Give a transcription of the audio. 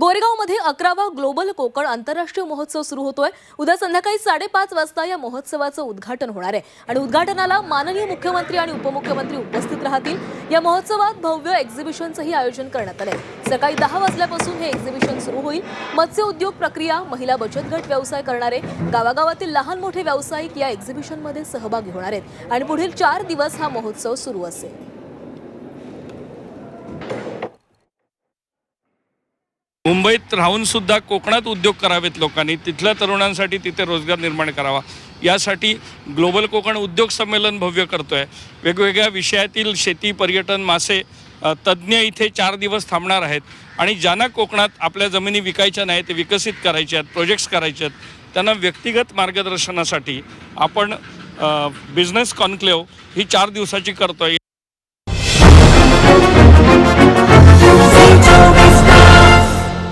गोरेगावमध्ये अकरावा ग्लोबल कोकण आंतरराष्ट्रीय महोत्सव सुरू होतोय. उद्या संध्याकाळी साडेपाच वाजता या महोत्सवाचं उद्घाटन होणार आहे. आणि उद्घाटनाला माननीय मुख्यमंत्री आणि उपमुख्यमंत्री उपस्थित राहतील. या महोत्सवात भव्य एक्झिबिशनचंही आयोजन करण्यात आलंय. सकाळी दहा वाजल्यापासून हे एक्झिबिशन सुरू होईल. मत्स्य उद्योग प्रक्रिया महिला बचत गट व्यवसाय करणारे गावागावातील लहान मोठे व्यावसायिक या एक्झिबिशनमध्ये सहभागी होणार आहेत. आणि पुढील चार दिवस हा महोत्सव सुरू असेल. मुंबईत राहूनसुद्धा कोकणात उद्योग करावेत लोकांनी तिथल्या तरुणांसाठी तिथे रोजगार निर्माण करावा. यासाठी ग्लोबल कोकण उद्योग संमेलन भव्य आहे वेगवेगळ्या विषयातील शेती पर्यटन मासे तज्ज्ञ इथे चार दिवस थांबणार आहेत. आणि ज्यांना कोकणात आपल्या जमिनी विकायच्या नाही ते विकसित करायचे आहेत प्रोजेक्ट्स करायचे आहेत त्यांना व्यक्तिगत मार्गदर्शनासाठी आपण बिझनेस कॉन्क्लेव ही चार दिवसाची करतो आहे